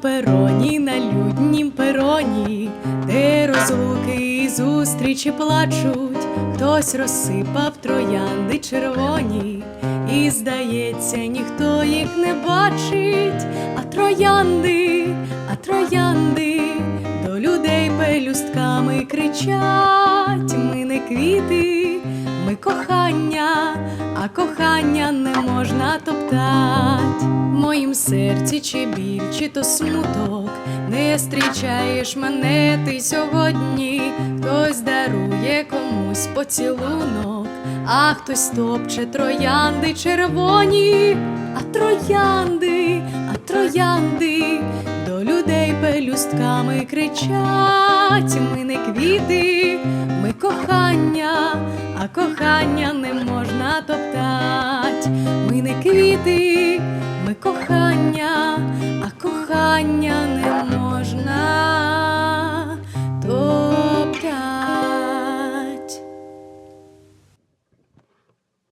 пероні, на люднім пероні, де розлуки і зустрічі плачуть, хтось розсипав троянди червоні, і, здається, ніхто їх не бачить, а троянди, а троянди до людей пелюстками кричать, ми не квіти, ми кохання а кохання не можна топтать. В моїм серці чи біль, чи то смуток, не зустрічаєш мене ти сьогодні, хтось дарує комусь поцілунок, а хтось топче троянди червоні, а троянди, а троянди до людей пелюстками кричать. Ми не квіти, ми кохання, а кохання не не квіти, ми кохання, а кохання не можна.